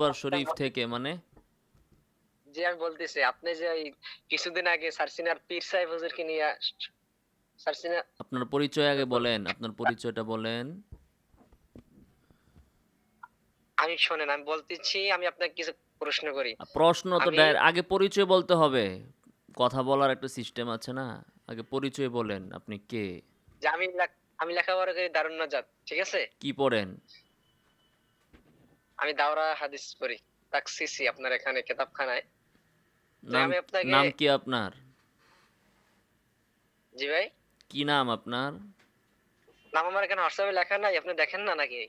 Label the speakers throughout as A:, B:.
A: দরবার শরীফ থেকে মানে?
B: জি আমি বলতেছি আপনি যে ওই কিছুদিন আগে সারসিনার পীর সাহেব হুজুরকে নিয়ে সারসিনা
A: আপনার পরিচয় আগে বলেন আপনার পরিচয়টা বলেন।
B: আমি শোনেন আমি বলতেছি আমি আপনাকে কিছু প্রশ্ন করি।
A: প্রশ্ন তো আগে পরিচয় বলতে হবে। কথা বলার একটা সিস্টেম আছে না? আগে পরিচয় বলেন আপনি কে?
B: আমি আমি লেখাপড়া করি দারুণ নাজাত ঠিক আছে?
A: কি পড়েন?
B: আমি দাওরা হাদিস পড়ি তাকসিসি আপনার এখানে কিতাবখানায়।
A: নাম
B: আমি আপনাকে
A: নাম কি আপনার?
B: জি ভাই?
A: কি নাম আপনার?
B: নাম আমার এখানে হোয়াটসঅ্যাপে লেখা নাই আপনি দেখেন না নাকি?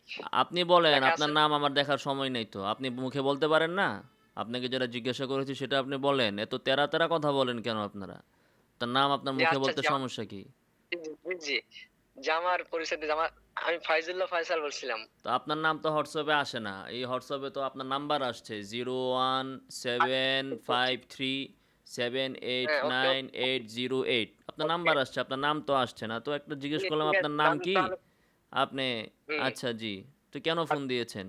A: আপনি বলেন আপনার নাম আমার দেখার সময় নেই তো। আপনি মুখে বলতে পারেন না? আপনাকে যেটা জিজ্ঞাসা করেছি সেটা আপনি বলেন। এত তেরা তেরা কথা বলেন কেন আপনারা? তার নাম আপনার মুখে
B: আচ্ছা,
A: বলতে সমস্যা কি?
B: জি, জি, জি জামা আমি ফাইজুল্লাহ ফয়সাল বলছিলাম।
A: তো আপনার নাম তো হোয়াটসঅ্যাপে আসে না। এই হোয়াটসঅ্যাপে তো আপনার নাম্বার আসছে zero one seven five three seven eight
B: হ্যাঁ,
A: নাইন এইট জিরো এইট। আপনার। নাম্বার আসছে আপনার নাম তো আসছে না। তো একটা জিজ্ঞেস করলাম আপনার নাম কি? আপনি আচ্ছা জি। তো কেন ফোন দিয়েছেন?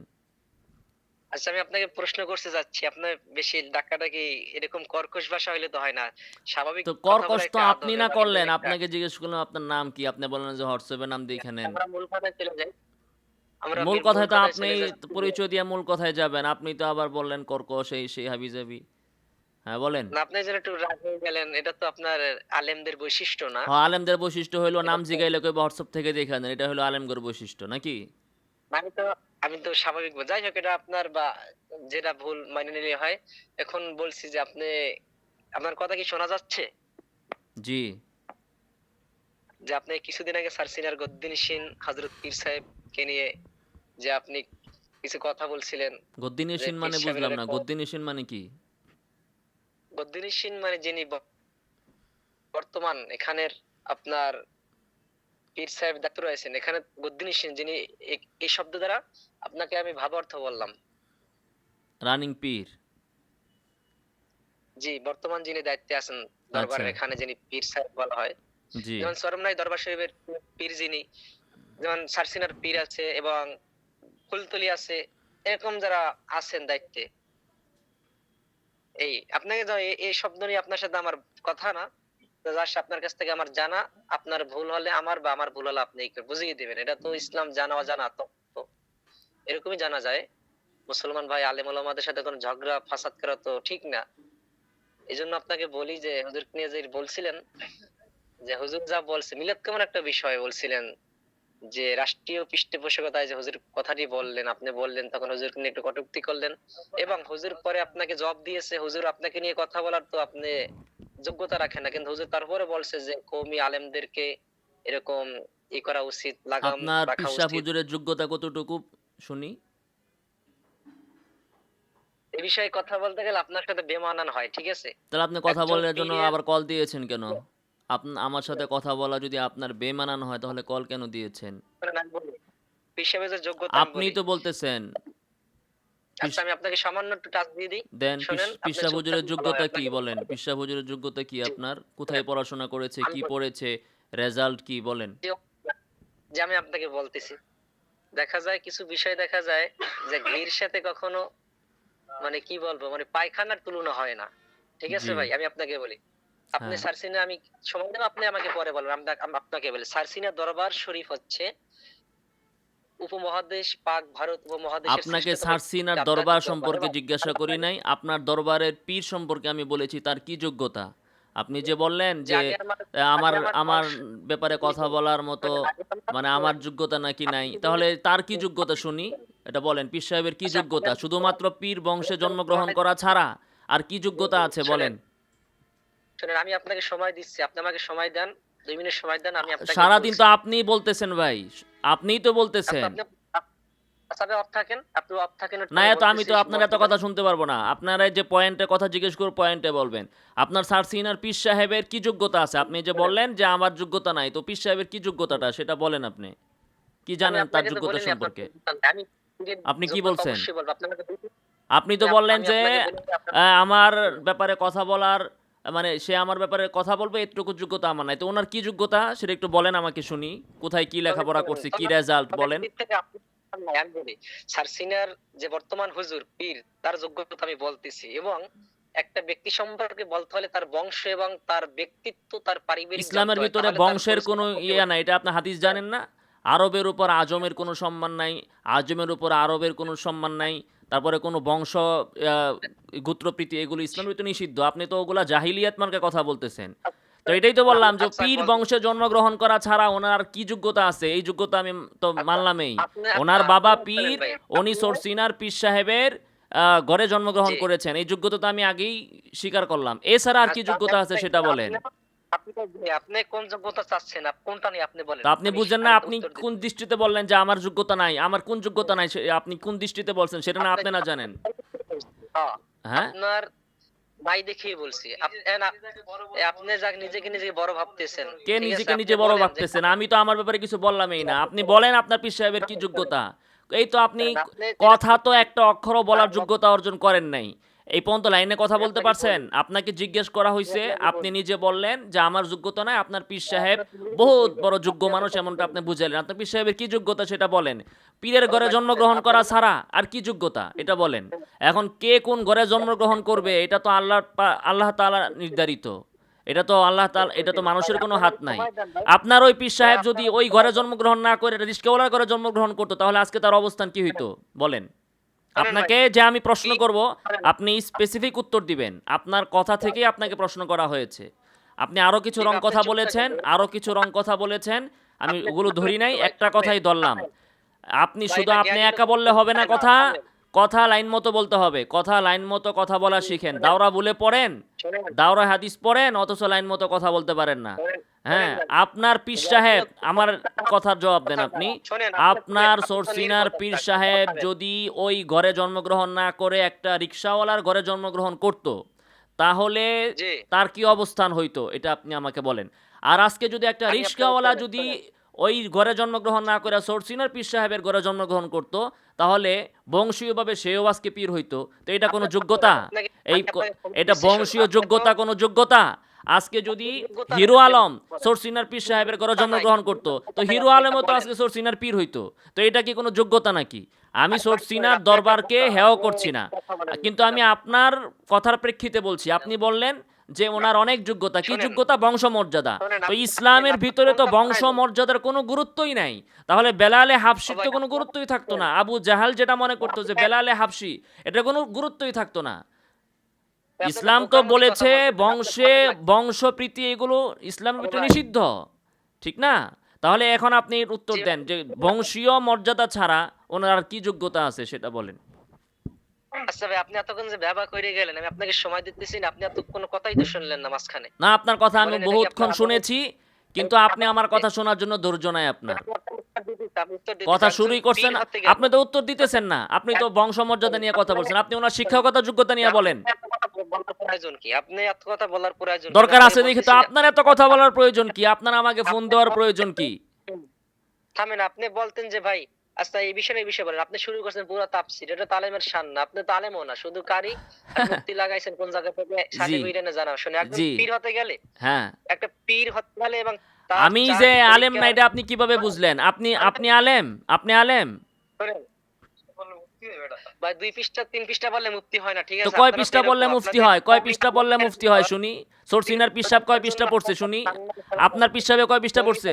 B: আচ্ছা আমি আপনাকে প্রশ্ন করতে যাচ্ছি। আপনার বেশি ডাক্তারটা কি এরকম কর্কশ ভাষা হইলে তো হয় না। স্বাভাবিক
A: তো কর্কশ তো আপনি না করলেন। আপনাকে জিজ্ঞেস করলাম আপনার নাম কি? আপনি বললেন যে হোয়াটসঅ্যাপে নাম দেখে নেন
B: আমরা মূল কথায় চলে যাই। আমরা
A: মূল কথায় তো আপনি পরিচয় দিয়ে মূল কথায় যাবেন। আপনি তো আবার বললেন কর্কশ এই সেই হাবি যাবি হ্যাঁ বলেন।
B: না, আপনি যেন একটু রাগ হয়ে গেলেন এটা তো আপনার আলেমদের বৈশিষ্ট্য না।
A: হ্যাঁ আলেমদের বৈশিষ্ট্য হইল নাম জিগাইলে কই হোয়াটসঅ্যাপ থেকে দেখে নেন এটা হলো আলেমগর বৈশিষ্ট্য নাকি?
B: আমি তো আমি তো স্বাভাবিক যাই হোক এটা আপনার বা যেটা ভুল মানে নিলে হয়। এখন বলছি যে আপনি আপনার কথা কি শোনা যাচ্ছে?
A: জি।
B: যে আপনি কিছুদিন আগে সারসিনার গদ্দিন সিন হজরত পীর সাহেবকে নিয়ে যে আপনি কিছু কথা বলছিলেন।
A: গদ্দিনেশিন
B: যে
A: মানে বুঝলাম না।
B: এরকম-
A: গদ্দিনেশিন মানে কি?
B: গদ্দিন সিন মানে যিনি বর্তমান এখানের আপনার পীর সাহেব দায়িত্ব রয়েছেন এখানে গদ্দিন সিন যিনি এই শব্দ দ্বারা আপনাকে আমি ভাব অর্থ বললাম।
A: রানিং পীর।
B: জি বর্তমান যিনি দায়িত্বে আছেন দরবারের
A: আচ্ছা।
B: এখানে যিনি পীর সাহেব বলা হয়
A: জি।
B: যেমন সরমনাই দরবার শরীফের পীর যিনি যেমন সারসিনার পীর আছে এবং ফুলতলি আছে এরকম যারা আছেন দায়িত্বে। এই আপনাকে এই শব্দ নিয়ে আপনার সাথে আমার কথা না। জাস্ট আপনার কাছ থেকে আমার জানা, আপনার ভুল হলে আমার বা আমার ভুল হলে আপনি বুঝিয়ে দিবেন। এটা তো ইসলাম জানা অজানা তত্ত্ব এরকমই জানা যায়। মুসলমান ভাই, আলেম ওলামাদের সাথে কোনো ঝগড়া, ফাসাদ করা তো ঠিক না। এই জন্য আপনাকে বলি যে, হুজুর নিয়ে যে বলছিলেন, যে হুজুর যা বলছে, মিলাদ কেমন একটা বিষয় বলছিলেন, যে রাষ্ট্রীয় পৃষ্ঠপোষকতায় যে হুজুর কথাটি বললেন, আপনি বললেন, তখন হুজুরকে নিয়ে একটু কটুক্তি করলেন। এবং হুজুর পরে আপনাকে জবাব দিয়েছে, হুজুর আপনাকে নিয়ে কথা বলার তো আপনি যোগ্যতা রাখেন না। কিন্তু হুজুর তারপরে বলছে যে কৌমি আলেমদেরকে এরকম ই করা উচিত লাগাম
A: আপনার
B: রাখা
A: পিসা
B: উচিত।
A: হুজুরের যোগ্যতা কতটুকু শুনি?
B: এই বিষয়ে কথা বলতে গেলে আপনার সাথে বেমানান হয় ঠিক আছে?
A: তাহলে আপনি কথা বলার জন্য আবার কল দিয়েছেন কেন? আপনি আমার সাথে কথা বলা যদি আপনার বেমানান হয় তাহলে কল কেন দিয়েছেন? আপনি তো বলতেছেন।
B: আচ্ছা আমি আপনাকে সামান্য একটু টাচ দিয়ে দিই।
A: দেন হুজুরের যোগ্যতা কি বলেন? হুজুরের যোগ্যতা কি আপনার? কোথায় পড়াশোনা করেছে কি পড়েছে রেজাল্ট কি বলেন?
B: যে আমি আপনাকে বলতেছি। দেখা যায় কিছু বিষয় দেখা যায় যে ঘির সাথে কখনো মানে কি বলব মানে পায়খানার তুলনা হয় না। ঠিক আছে ভাই? আমি আপনাকে বলি। আপনি
A: হ্যাঁ।
B: সারসিনা আমি সময় দেব আপনি আমাকে পরে বলবেন আমি আপনাকে বলি। সারসিনা দরবার শরীফ হচ্ছে উপমহাদেশ পাক ভারত উপমহাদেশের
A: আপনাকে সারসিনার দরবার সম্পর্কে জিজ্ঞাসা করি নাই। আপনার দরবারের পীর সম্পর্কে আমি বলেছি তার কি যোগ্যতা? আপনি যে বললেন যে
B: আমার-
A: আমার ব্যাপারে কথা বলার মতো মানে আমার যোগ্যতা নাকি নাই। তাহলে তার কি যোগ্যতা শুনি? এটা বলেন পীর সাহেবের কি
B: আচ্ছা,
A: যোগ্যতা? শুধুমাত্র পীর বংশে জন্মগ্রহণ করা ছাড়া আর কি যোগ্যতা আছে? বলেন।
B: শুনেন আমি আপনাকে সময় দিচ্ছি আপনি আমাকে সময় দেন। দুই মিনিট সময় দেন আমি আপনাকে
A: সারাদিন তো। আপনিই বলতেছেন ভাই আপনিই তো বলতেছেন
B: আপনি- আচ্ছা, থাকেন আপনি off থাকেন
A: না
B: পরে
A: আমি তো আপনার এত কথা শুনতে পারব না আপনারা যে পয়েন্টে কথা জিজ্ঞেস করব পয়েন্টে বলবেন আপনার সারসিনার পীর সাহেবের কি যোগ্যতা আছে আপনি যে বললেন যে আমার যোগ্যতা নাই তো পীর সাহেবের কি যোগ্যতাটা সেটা বলেন আপনি কি জানেন তার যোগ্যতা সম্পর্কে আপনি কি বলছেন?
B: আপনি।
A: আপনি তো বললেন যে আমার ব্যাপারে কথা বলার মানে সে আমার ব্যাপারে কথা বলবে এটুকু যোগ্যতা আমার নাই। তো ওনার কি যোগ্যতা সেটা একটু বলেন আমাকে শুনি। কোথায় কি লেখাপড়া করছে কি রেজাল্ট বলেন?
B: আপনি- স্যার সিনিয়র যে বর্তমান হুজুর পীর তার যোগ্যতা আমি বলতেছি এবং একটা ব্যক্তি সম্পর্কে বলতে হলে তার বংশ এবং তার ব্যক্তিত্ব তার পারিবারিক
A: ইসলামের ভিতরে বংশের কোনো ইয়ে নাই এটা আপনার হাদিস জানেন না? আরবের উপর আজমের কোনো সম্মান নাই আজমের উপর আরবের কোনো সম্মান নাই তারপরে কোনো বংশ গোত্রপ্রীতি এগুলো ইসলামের ভিতরে নিষিদ্ধ। আপনি তো ওগুলা জাহিলিয়াত মার্কে কথা বলতেছেন। তো এটাই তো বললাম যে
B: আচ্ছা,
A: পীর বংশে জন্মগ্রহণ করা ছাড়া ওনার কি যোগ্যতা আছে? এই যোগ্যতা আমি তো মানলামই। ওনার বাবা পীর উনি সরসিনার পীর সাহেবের আহ, ঘরে জন্মগ্রহণ। করেছেন। এই যোগ্যতা তো আমি আগেই স্বীকার করলাম। এছাড়া আর কি
B: আচ্ছা,
A: যোগ্যতা আছে সেটা বলেন।
B: আপনি- আপনি তো ভাই, আপনি কোন যোগ্যতা চাচ্ছেন? কোনটা নিয়ে আপনি বলেন?
A: আপনি বুঝেন না আপনি কোন দৃষ্টিতে বললেন যে আমার যোগ্যতা নাই? আমার কোন যোগ্যতা নাই আপনি কোন দৃষ্টিতে বলছেন? সেটা না আপনি না জানেন।
B: হ্যাঁ,
A: হ্যাঁ?
B: আপনার দেখেই বলছি। আপনি যাক নিজেকে নিজে বড় ভাবতেছেন।
A: কে নিজেকে নিজে বড় ভাবতেছেন? আমি তো আমার ব্যাপারে কিছু বললামই না। আপনি বলেন আপনার পীর সাহেবের কি যোগ্যতা। এই তো আপনি
B: আপনি
A: কথা তো একটা অক্ষরও বলার যোগ্যতা অর্জন করেন নাই। এই পর্যন্ত লাইনে কথা বলতে পারছেন? আপনাকে জিজ্ঞেস করা হয়েছে আপনি নিজে বললেন যে আমার যোগ্যতা নাই আপনার পীর সাহেব বহুত বড় যোগ্য মানুষ এমনটা আপনি বুঝালেন। আপনার পীর সাহেবের কি যোগ্যতা সেটা বলেন? পীরের ঘরে জন্মগ্রহণ করা ছাড়া আর কি যোগ্যতা? এটা বলেন। এখন কে কোন ঘরে জন্মগ্রহণ করবে এটা তো আল্লাহ আল্লাহ তাআলা নির্ধারিত। এটা তো আল্লাহ তাআলা এটা তো মানুষের কোনো হাত নাই। আপনার ওই পীর সাহেব যদি ওই ঘরে জন্মগ্রহণ না করে রিস্কেওয়ালার ঘরে জন্মগ্রহণ করতো তাহলে আজকে তার অবস্থান কি হইতো? বলেন। আপনাকে যে আমি প্রশ্ন করব আপনি স্পেসিফিক উত্তর দিবেন। আপনার কথা থেকেই আপনাকে প্রশ্ন করা হয়েছে। আপনি আরও কিছু রং কথা বলেছেন আরও কিছু রং কথা বলেছেন। আমি ওগুলো ধরি নাই একটা কথাই ধরলাম। আপনি শুধু আপনি একা বললে হবে না কথা কথা লাইন মতো বলতে হবে। কথা লাইন মতো কথা বলা শিখেন। দাওরা বলে পড়েন। দাওরা হাদিস পড়েন অথচ লাইন মতো কথা বলতে পারেন না। হ্যাঁ আপনার পীর সাহেব আমার কথার জবাব দেন আপনি। আপনার
B: আপনি-
A: সরসিনার পীর সাহেব যদি ওই ঘরে জন্মগ্রহণ না করে একটা রিক্সাওয়ালার ঘরে জন্মগ্রহণ করত তাহলে তার কি অবস্থান হইতো? এটা আপনি আমাকে বলেন। আর আজকে যদি একটা রিক্সাওয়ালা যদি ওই ঘরে জন্মগ্রহণ না করে সরসিনার পীর সাহেবের ঘরে জন্মগ্রহণ করত তাহলে বংশীয়ভাবে সেও আজকে পীর হইতো। তো এটা কোনো যোগ্যতা? এই এটা বংশীয় যোগ্যতা কোনো যোগ্যতা? আজকে যদি হিরো আলম। সরসিনার পীর সাহেবের ঘরে জন্মগ্রহণ করত তো হিরো আলমও তো আজকে সরসিনার পীর হইতো। তো এটা কি কোনো যোগ্যতা নাকি? আমি সরসিনার দরবারকে হেয় করছি না। কিন্তু আমি আপনার কথার প্রেক্ষিতে বলছি আপনি বললেন যে ওনার অনেক যোগ্যতা। কি যোগ্যতা? বংশমর্যাদা।
B: শোনেন,
A: তো ইসলামের ভিতরে তো
B: কোনটা
A: বংশমর্যাদার কোনো গুরুত্বই নাই। তাহলে বেলালে হাফসির তো কোনো গুরুত্বই থাকতো না। আবু জাহাল যেটা মনে করতো যে বেলালে হাফসি এটা কোনো গুরুত্বই থাকতো না। ইসলাম তো বলেছে বংশে বংশপ্রীতি এগুলো ইসলামের ভিতরে নিষিদ্ধ ঠিক না? তাহলে এখন আপনি উত্তর দেন যে বংশীয় মর্যাদা ছাড়া ওনার আর কি যোগ্যতা আছে সেটা বলেন।
B: আচ্ছা ভাই আপনি এতক্ষণ যে ব্যবহার করে গেলেন আমি আপনাকে সময় দিতেছি না আপনি এত কোনো কথাই তো শুনলেন না মাঝখানে।
A: না আপনার কথা আমি বহুতক্ষণ শুনেছি কিন্তু আপনি আমার কথা শোনার জন্য ধৈর্য নাই আপনার। কথা শুরুই করছেন আপনি তো উত্তর দিতেছেন না আপনি তো বংশমর্যাদা নিয়ে কথা বলছেন আপনি ওনার শিক্ষাগত যোগ্যতা নিয়ে বলেন।
B: বলার প্রয়োজন কি? আপনি এত কথা বলার প্রয়োজন
A: দরকার আছে দেখে তো আপনার এত কথা বলার প্রয়োজন কি? আপনার আমাকে ফোন দেওয়ার প্রয়োজন কি?
B: থামেন আপনি বলতেন যে ভাই আচ্ছা এই বিষয়ে এই বিষয়ে বলেন। আপনি শুরু করছেন পুরো তাফসীর। এটা তালেমের শান না। আপনি তো আলেমও না। শুধু কারি মুক্তি লাগাইছেন কোন জায়গা থেকে? সাথে জানা শুনে
A: জি।
B: পীর হতে গেলে?
A: হ্যাঁ।
B: একটা পীর হতে গেলে এবং
A: আমি যে আলেম না এটা আপনি কীভাবে বুঝলেন? আপনি আপনি আলেম? আপনি আলেম?
B: ভাই দুই পৃষ্ঠা তিন পৃষ্ঠা বললে মুক্তি হয় না ঠিক
A: তো
B: আছে?
A: কয় পৃষ্ঠা পড়লে মুফতি হয়? কয় পৃষ্ঠা পড়লে মুফতি হয়? শুনি। সরসিনার পিসাব কয় পৃষ্ঠা পড়ছে? শুনি। আপনার পিসাবে কয় পৃষ্ঠা পড়ছে?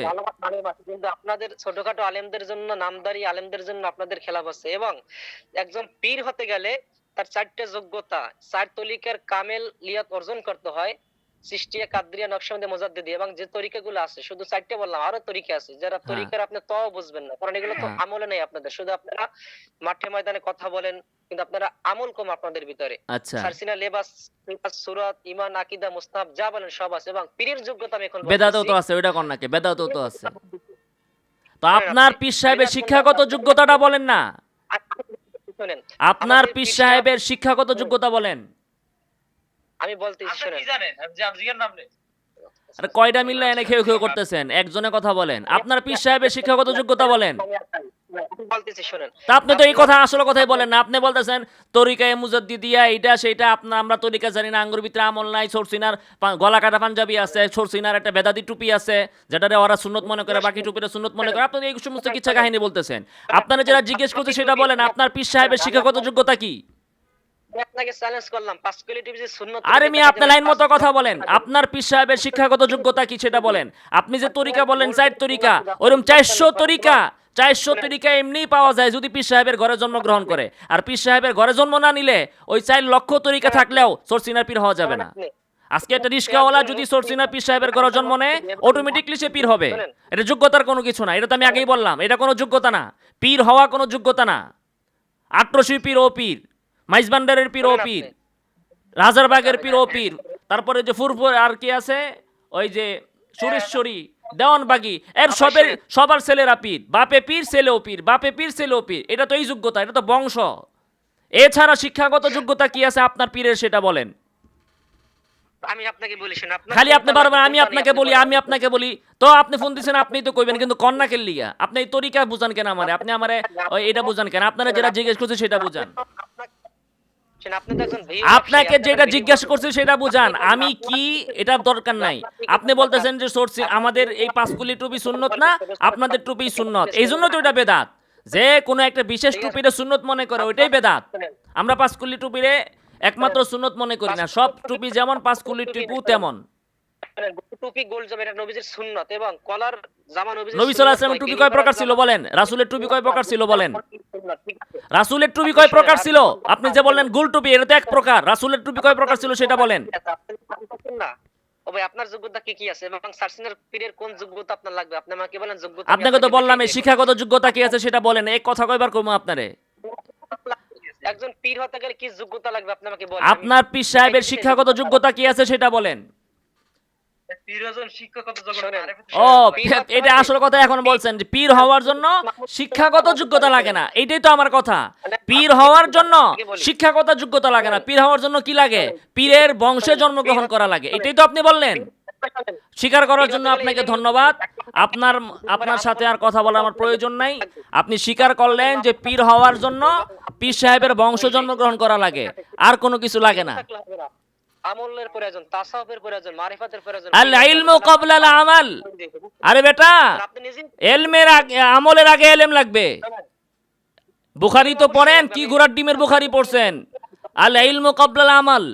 B: কিন্তু আপনাদের ছোটখাটো আলেমদের জন্য নামদারি আলেমদের জন্য আপনাদের খেলাফ আছে এবং একজন পীর হতে গেলে তার চারটে যোগ্যতা চার তলিকার কামেল লিয়াত অর্জন করতে হয়। সৃষ্টিয়া কাদরিয়া নকশবন্দি মোজাদ্দিদি এবং যে তরিকাগুলো আছে শুধু চারটে বললাম আরও তরিকা আছে। যারা
A: হ্যাঁ।
B: তরিকার আপনি তাও বুঝবেন না কারণ এগুলো তো
A: হ্যাঁ।
B: আমলে নেই আপনাদের। শুধু আপনারা মাঠে ময়দানে কথা বলেন কিন্তু আপনারা আমল কম আপনাদের ভিতরে।
A: আচ্ছা।
B: সারসিনা লেবাস সুরাত ইমান আকিদা মুস্তাহাব যা বলেন সব আছে এবং পীরের যোগ্যতা আমি এখন
A: বেদাতেও তো আছে ওইটা কন্যাকে বেদাতেও তো আছে। তো আপনার পীর সাহেবের শিক্ষাগত যোগ্যতাটা বলেন না।
B: শোনেন
A: আপনার পীর সাহেবের শিক্ষাগত যোগ্যতা বলেন।
B: আমি
C: আপনি
B: শোনেন
C: জানেন? আমি যে আমজিকের নাম নেই।
A: আরে কয়টা মিললে এনে খেয়ে খেয়ে করতেছেন? একজনে কথা বলেন। আপনার পীর সাহেবের শিক্ষাগত যোগ্যতা বলেন।
B: বলতেছি শুনেন।
A: তা আপনি তো এই কথা আসলে কথাই বলেন না। আপনি বলতেছেন তরিকায় মুজাদ্দিদিয়া এইটা সেটা আপনার আমরা তরিকা জানি না আঙ্গুর ভিতরে আমল নাই সরসিনার গলা কাটা পাঞ্জাবি আছে সরসিনার একটা বেদাদি টুপি আছে যেটারে ওরা সুন্নত মনে করে বাকি টুপিটা সুন্নত মনে করে। আপনি এই সমস্ত কিচ্ছা কাহিনী বলতেছেন। আপনারা যারা জিজ্ঞেস করছে সেটা বলেন আপনার পীর সাহেবের শিক্ষাগত যোগ্যতা কি?
B: আমি আপনাকে চ্যালেঞ্জ করলাম পাঁচ কোয়ালিটি যে সুন্নত
A: আরে মি আপনি লাইন মতো কথা বলেন। আপনার পীর সাহেবের শিক্ষাগত যোগ্যতা কি সেটা বলেন? আপনি যে তরিকা বলেন চার তরিকা ওরকম চারশো তরিকা চারশো তরিকা এমনিই পাওয়া যায় যদি পীর সাহেবের ঘরে জন্মগ্রহণ করে। আর পীর সাহেবের ঘরে জন্ম না নিলে ওই চার লক্ষ তরিকা থাকলেও সরসিনার পীর হওয়া যাবে না। আজকে একটা রিস্কাওয়ালা যদি সরসিনা পীর সাহেবের ঘরে জন্ম নেয় অটোমেটিকলি সে পীর হবে। এটা যোগ্যতার কোনো কিছু না। এটা তো আমি আগেই বললাম। এটা কোনো যোগ্যতা না। পীর হওয়া কোনো যোগ্যতা না। আট্রসি পীর ও পীর। মাইজবান্ডারের পীর ও পীর রাজারবাগের পীর ও পীর তারপরে যে ফুরফুর আর কি আছে ওই যে সুরেশ্বরী দেওয়ানবাগি এর সবের সবার ছেলেরা পীর বাপে পীর ছেলেও পীর বাপে পীর ছেলেও পীর এটা তো এই যোগ্যতা এটা তো বংশ। এছাড়া শিক্ষাগত যোগ্যতা কি আছে আপনার পীরের সেটা বলেন।
B: আমি আপনাকে বলি
A: খালি আপনি বারবার আমি আপনাকে বলি আমি আপনাকে বলি তো আপনি ফোন দিচ্ছেন আপনি তো কইবেন কিন্তু কন্যা লিগা আপনি তরিকা বুঝান কেন আমারে? আপনি আমারে এটা বুঝান কেন? আপনারা যেটা জিজ্ঞেস করছে সেটা বুঝান।
B: আপনাকে-
A: যেটা জিজ্ঞাসা করছি সেটা বুঝান। আমি কি দরকার নাই। আপনি বলতেছেন যে সরছি আমাদের এই পাঁচকুলি টুপি সুন্নত না আপনাদের টুপি সুন্নত। এই জন্য তো এটা বেদাত। যে কোনো একটা বিশেষ টুপিরে সুন্নত মনে করে ওইটাই বেদাত। আমরা পাঁচকুলি টুপিরে একমাত্র সুন্নত মনে করি না। সব টুপি যেমন পাঁচকুলি টুপু তেমন।
B: টুপি গোল জব এটা নবীজির সুন্নত এবং কলার জামা
A: নবী সাল্লাল্লাহু আলাইহি টুপি কয় প্রকার ছিল বলেন? রাসূলের টুপি কয় প্রকার ছিল বলেন? রাসূলের টুপি কয় প্রকার ছিল? আপনি যে বললেন গোল টুপি এটা তো এক প্রকার। রাসূলের টুপি কয় প্রকার ছিল সেটা বলেন।
B: না ভাই আপনার যোগ্যতা কি কি আছে? এবং সার্সিনের পীরের কোন যোগ্যতা আপনার লাগবে? আপনি আমাকে বলেন যোগ্যতা
A: আপনাকে তো বললাম এই শিক্ষাগত যোগ্যতা কি আছে সেটা বলেন। এক কথা কয়বার কমু আপনারে?
B: একজন পীর হতে গেলে কি যোগ্যতা লাগবে? আপনি আমাকে বলেন।
A: আপনার পীর সাহেবের শিক্ষাগত যোগ্যতা কি আছে সেটা বলেন। ও এটা
B: হলে-
A: আসল কথা এখন বলছেন যে পীর হওয়ার জন্য শিক্ষাগত যোগ্যতা লাগে না। এইটাই তো আমার কথা। পীর হওয়ার জন্য শিক্ষাগত যোগ্যতা লাগে না। পীর হওয়ার জন্য কি লাগে? পীরের বংশে জন্মগ্রহণ করা লাগে। এটাই তো আপনি বললেন। স্বীকার করার জন্য আপনাকে ধন্যবাদ। আপনার আপনার সাথে আর কথা বলার আমার প্রয়োজন নাই। আপনি স্বীকার করলেন যে পীর হওয়ার জন্য পীর সাহেবের বংশ জন্মগ্রহণ করা লাগে। আর কোনো কিছু লাগে না।
B: আমলের প্রয়োজন তাসাউফের প্রয়োজন মারিফাতের প্রয়োজন।
A: আল ইলমু ক্বাবলা আল আমাল। আরে বেটা এলমের আগে আমলের আগে এলেম লাগবে। বুখারি তো পড়েন কি ঘোড়ার ডিমের বুখারি পড়ছেন? আল ইলমু ক্বাবলা আল আমাল।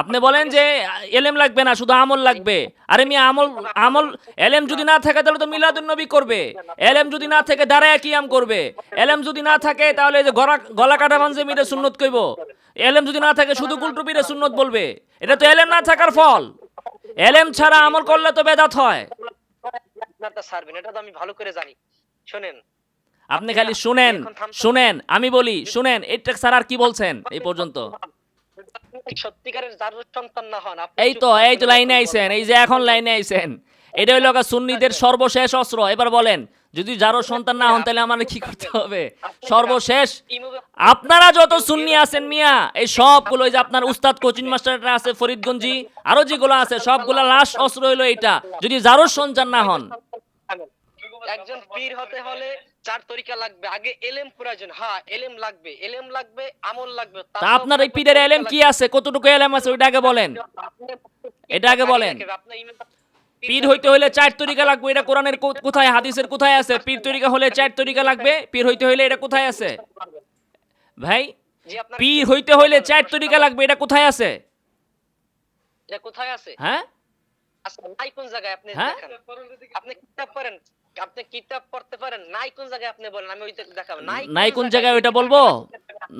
A: আপনি বলেন যে এলেম লাগবে না শুধু আমল লাগবে। আরে মি আমল আমল এলেম যদি না থাকে তাহলে তো মিলাদুন নবী করবে। এলেম যদি না থাকে দাঁড়ায় কিয়াম করবে। এলেম যদি না থাকে তাহলে যে গলা গলা কাটা ভাঙছে মিরে সুন্নত কইব। এলেম যদি না থাকে, শুধু কুলটুপিরে সুন্নত বলবে। এটা তো এলেম না থাকার ফল। এলেম ছাড়া আমল করলে তো বেদাত হয়।
B: এটা তো আমি ভালো করে জানি শোনেন
A: আপনি খালি শুনেন শুনেন, আমি বলি, শুনেন এটা স্যার আর কি বলছেন এই পর্যন্ত?
B: সত্যিকারের যার সন্তান না হন
A: এই তো এই তো লাইনে। আইছেন, এই যে এখন লাইনে আইছেন। এটা হইল গা সুন্নিদের সর্বশেষ অস্ত্র। এবার বলেন যদি যারও সন্তান না হন তাহলে আমার কি করতে হবে? সর্বশেষ আপনারা যত সুন্নি আছেন মিয়া এই সবগুলো যে আপনার উস্তাদ কোচিং মাস্টারটা আছে ফরিদগঞ্জি আরও যেগুলো আছে সবগুলো লাস্ট অস্ত্র হইল এটা যদি যারও সন্তান না হন।
B: একজন পীর হতে হলে চার তরিকা লাগবে। আগে এলেম প্রয়োজন। হ্যাঁ এলেম লাগবে। এলেম লাগবে আমল লাগবে।
A: তা আপনার এই পীরের এলেম কি আছে? কতটুকু এলেম আছে? ওইটা আগে বলেন। এটা আগে বলেন। পীর হইতে হইলে চার তরিকা লাগবে এটা কোরআনের কোথায় হাদিসের কোথায় আছে? পীর তরিকা হলে চার তরিকা লাগবে পীর হইতে হইলে এটা কোথায় আছে? ভাই পীর হইতে হইলে চার তরিকা লাগবে এটা কোথায় আছে?
B: এটা কোথায় আছে?
A: হ্যাঁ?
B: আচ্ছা নাই কোন জায়গায় আপনি
A: হ্যাঁ?
B: আপনি কিতাব পড়েন আপনি কিতাব পড়তে পারেন নাই কোন জায়গায় আপনি বলেন আমি ওইটা দেখাবো।
A: নাই কোন জায়গায় ওইটা বলব?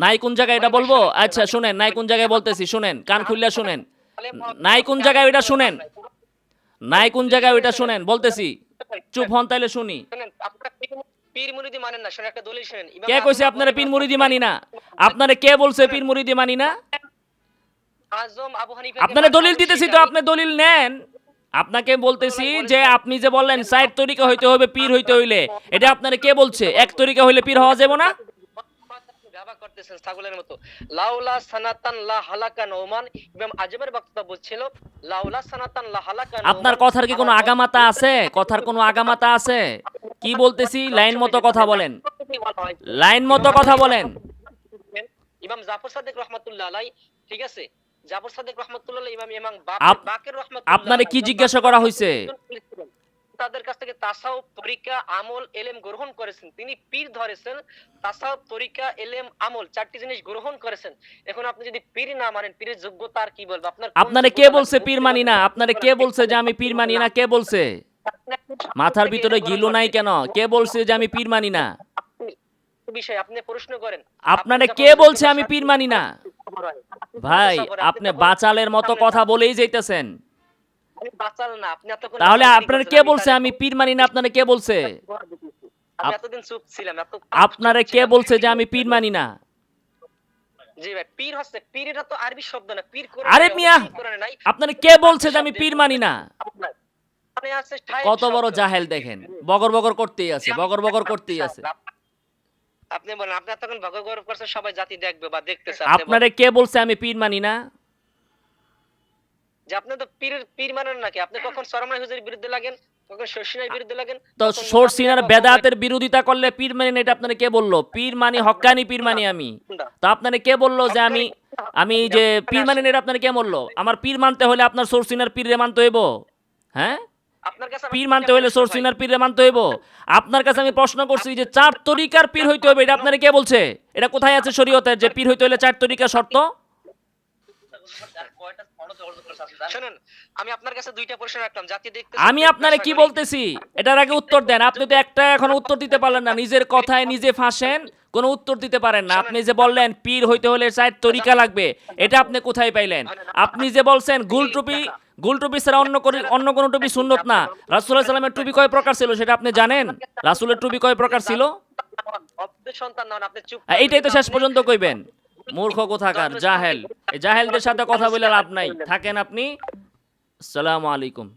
A: নাই কোন জায়গায় এটা বলব? আচ্ছা শুনেন নাই কোন জায়গায় বলতেছি শুনেন কান খুললে শুনেন। নাই কোন জায়গায় ওইটা শুনেন। নাই কোন জায়গায় ওইটা শুনেন বলতেছি। চুপ হন তাইলে শুনি। কে কইছে আপনারা পীর মুরিদি মানি না? আপনারা কে বলছে পীর মুরিদি মানি না? আপনারা দলিল দিতেছি তো আপনি দলিল নেন। আপনাকে বলতেছি যে আপনি যে বললেন সাইড তরিকা হইতে হবে পীর হইতে হইলে। এটা আপনারা কে বলছে? এক তরিকা হইলে পীর হওয়া যাবে না?
B: ব্যবহার করতেছেন ছাগলের মতো। লাউলা সানাতান লা হালাকান ওমান ইমাম আজমের বক্তব্য ছিল লাউলা সানাতান লা হালাকান
A: আপনার কথার কি কোনো আগামাতা আছে? কথার কোনো আগামাতা আছে? কি বলতেছি? লাইন মতো কথা বলেন। লাইন মতো কথা বলেন।
B: ইমাম জাফর সাদেক রহমাতুল্লাহ আলাই ঠিক আছে? জাফর সাদেক রহমাতুল্লাহ ইমাম ইমাম বাকের রহমাতুল্লাহ
A: আপনারে কি জিজ্ঞাসা করা হয়েছে
B: তাদের কাছ থেকে তাসাউফ তরিকা আমল এলেম গ্রহণ করেছেন। তিনি পীর ধরেছেন তাসাউফ তরিকা এলেম আমল চারটি জিনিস গ্রহণ করেছেন। এখন আপনি যদি পীর না মানেন পীরের যোগ্যতা আর কি বলব? আপনার
A: আপনারে কে বলছে পীর মানি না? আপনারে কে বলছে যে আমি পীর মানি না? কে বলছে? মাথার ভিতরে গিলু নাই কেন? কে বলছে যে আমি পীর মানি না?
B: বিষয় আপনি প্রশ্ন করেন।
A: আপনারে কে বলছে আমি পীর মানি না? ভাই আপনি বাচালের মতো কথা বলেই যাইতেছেন।
B: বাচাল না আপনি এতক্ষণ
A: তাহলে আপনার কে বলছে? আমি পীর মানি না আপনারে কে বলছে?
B: আমি এতদিন চুপ ছিলাম এত
A: আপনারে কে বলছে যে আমি পীর মানি না?
B: জি ভাই পীর হচ্ছে পীর এটা তো আরবি শব্দ না পীর
A: আরে মিয়া!
B: কোরআনে
A: আপনারে কে বলছে যে আমি পীর মানি না? কত বড় জাহেল দেখেন। বগর বগর করতেই আছে বগর বগর করতেই আছে।
B: আপনি বলেন আপনি তখন ভগব গৌরব করছেন সবাই জাতি দেখবে বা দেখতেছে।
A: আপনারে কে বলছে আমি পীর মানি না?
B: যে আপনি তো পীরের পীর মানেন নাকি? আপনি কখন সরমাই হুজুরের বিরুদ্ধে লাগেন? কখন শশিনার বিরুদ্ধে লাগেন?
A: তো
B: কখন-
A: বেদাতের বিরোধিতা করলে পীর মানি না এটা আপনারে কে বলল? পীর মানি হক্কানি পীর মানি আমি? তো আপনারে কে বলল যে আমি আমি যে পীর মানি এটা আপনারে কে বলল? আমার পীর মানতে হলে আপনার সরসিনার পীরে মানতে হইব। হ্যাঁ?
B: আপনার কাছে
A: পীর মানতে। সরসিনার পীরে মানতে হইব। আপনার কাছে আমি প্রশ্ন করছি যে চার তরিকার পীর হইতে হবে এটা আপনারে কে বলছে? এটা কোথায় আছে শরীয়তের যে পীর হইতে হলে চার তরিকা শর্ত?
B: শুনুন আমি আপনার কাছে দুইটা প্রশ্ন রাখলাম জাতি দেখতে
A: আমি আপনারে কি বলতেছি? এটার আগে উত্তর দেন। আপনি তো একটা এখন উত্তর দিতে পারলেন না নিজের কথায় নিজে ফাঁসেন কোনো উত্তর দিতে পারেন না। আপনি যে বললেন পীর হইতে হলে চার তরিকা লাগবে এটা আপনি কোথায় পাইলেন? আপনি যে বলছেন গুল টুপি গুল টুপি ছাড়া অন্য অন্য কোনো টুপি সুন্নত না। রাসুল্লাহ সাল্লামের টুপি কয় প্রকার ছিল সেটা আপনি জানেন? রাসুলের টুপি কয় প্রকার ছিল? আহ, এইটাই তো শেষ পর্যন্ত কইবেন। মূর্খ কোথাকার? জাহেল। এই জাহেলদের সাথে কথা বলে লাভ নাই। থাকেন আপনি? আসসালামু আলাইকুম।